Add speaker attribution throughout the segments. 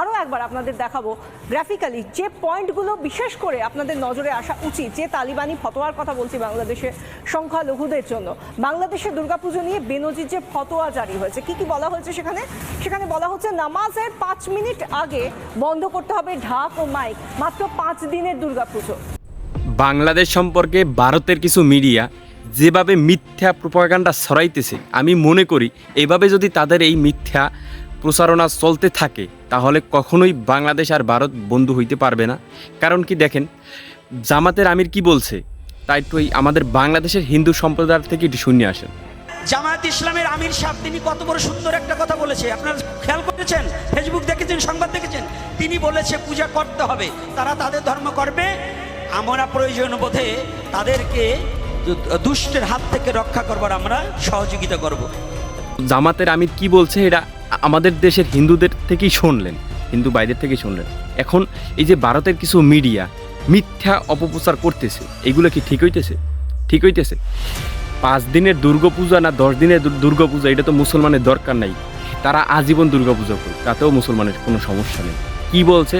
Speaker 1: আরও একবার আপনাদের দেখাবো গ্রাফিক্যালি যে পয়েন্টগুলো বিশেষ করে আপনাদের নজরে আসা উচিত, যে তালিবানি ফতোয়ার কথা বলছি বাংলাদেশের সংখ্যালঘুদের জন্য। বাংলাদেশে দুর্গাপুজো নিয়ে বেনজির যে ফতোয়া জারি হয়েছে, কি কি বলা হয়েছে সেখানে? সেখানে বলা হচ্ছে নামাজের পাঁচ মিনিট আগে বন্ধ করতে হবে ঢাক ও মাইক, মাত্র পাঁচ দিনের দুর্গাপুজো।
Speaker 2: বাংলাদেশ সম্পর্কে ভারতের কিছু মিডিয়া যেভাবে মিথ্যা প্রপাগান্ডা ছড়াইতেছে, আমি মনে করি এভাবে যদি তাদের এই মিথ্যা প্রচারণা চলতে থাকে তাহলে কখনোই বাংলাদেশ আর ভারত বন্ধু হইতে পারবে না। কারণ কি দেখেন জামাতের আমির কি বলছে তাই একটু এই আমাদের বাংলাদেশের হিন্দু সম্প্রদায় থেকে এটি শুনে আসেন।
Speaker 3: জামায়াত ইসলামের আমির সাহেব তিনি কত বড় সুন্দর একটা কথা বলেছে। আপনারা খেয়াল করেছেন? ফেসবুক দেখেছেন সংবাদ দেখেছেন? তিনি বলেছে পূজা করতে হবে। তারা তাদের ধর্ম করবে। আমরা প্রয়োজন বোধে তাদেরকে দুষ্টের হাত থেকে রক্ষা করবার আমরা সহযোগিতা করব।
Speaker 2: জামাতের আমির কি বলছে এটা আমাদের দেশের হিন্দুদের থেকেই শুনলেন, হিন্দু বাইরের থেকেই শুনলেন। এখন এই যে ভারতের কিছু মিডিয়া মিথ্যা অপপ্রচার করতেছে, এগুলো কি ঠিক হইতেছে? ঠিক হইতেছে? পাঁচ দিনের দুর্গাপূজা না দশ দিনের দুর্গাপূজা, এটা তো মুসলমানের দরকার নাই। তারা আজীবন দুর্গাপূজা করুক, তাতেও মুসলমানের কোনো সমস্যা নেই। কি বলছে?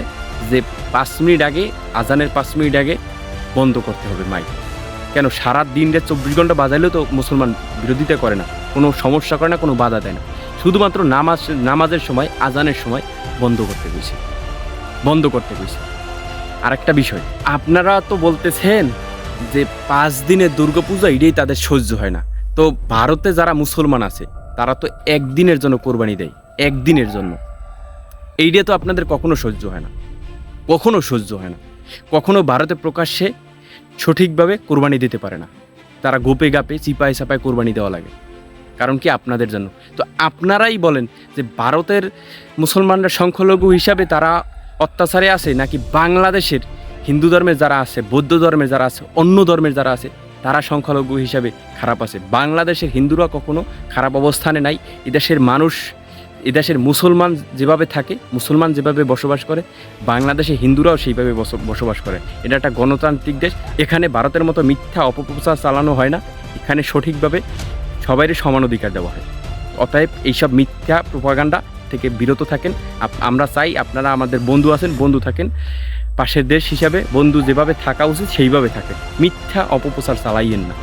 Speaker 2: যে পাঁচ মিনিট আগে, আজানের পাঁচ মিনিট আগে বন্ধ করতে হবে মাইক। কেন সারা দিনটা চব্বিশ ঘণ্টা বাজাইলেও তো মুসলমান বিরোধিতা করে না, কোনো সমস্যা করে না, কোনো বাধা দেয় না। শুধুমাত্র নামাজ, নামাজের সময়, আজানের সময় বন্ধ করতে গেছে বন্ধ করতে গেছে আরেকটা বিষয়, আপনারা তো বলতেছেন যে পাঁচ দিনের দুর্গাপূজা এটাই তাদের সহ্য হয় না। তো ভারতে যারা মুসলমান আছে, তারা তো একদিনের জন্য কোরবানি দেয়, একদিনের জন্য। এইটা তো আপনাদের কখনো সহ্য হয় না। কখনো সহ্য হয় না। কখনো ভারতে প্রকাশ্যে সঠিকভাবে কোরবানি দিতে পারে না। তারা গোপে গাপে চিপায় চাপায় কোরবানি দেওয়া লাগে। কারণ কি আপনাদের জন্য? তো আপনারাই বলেন যে ভারতের মুসলমানরা সংখ্যালঘু হিসাবে তারা অত্যাচারে আছে নাকি বাংলাদেশের হিন্দু ধর্মের যারা আছে, বৌদ্ধ ধর্মের যারা আছে, অন্য ধর্মের যারা আছে, তারা সংখ্যালঘু হিসাবে খারাপ আছে? বাংলাদেশের হিন্দুরা কখনো খারাপ অবস্থানে নাই। এদেশের মানুষ, এদেশের মুসলমান যেভাবে থাকে, মুসলমান যেভাবে বসবাস করে, বাংলাদেশে হিন্দুরাও সেইভাবে বস- বসবাস করে। এটা একটা গণতান্ত্রিক দেশ। এখানে ভারতের মতো মিথ্যা অপপ্রচার চালানো হয় না। এখানে সঠিকভাবে সবাইয়ের সমান অধিকার দেওয়া হয়। অতএব এইসব মিথ্যা প্রোপাগান্ডা থেকে বিরত থাকেন। আমরা চাই আপনারা আমাদের বন্ধু আছেন, বন্ধু থাকেন। পাশের দেশ হিসাবে বন্ধু যেভাবে থাকা উচিত সেইভাবে থাকেন। মিথ্যা অপপ্রচার চালাইয়েন না।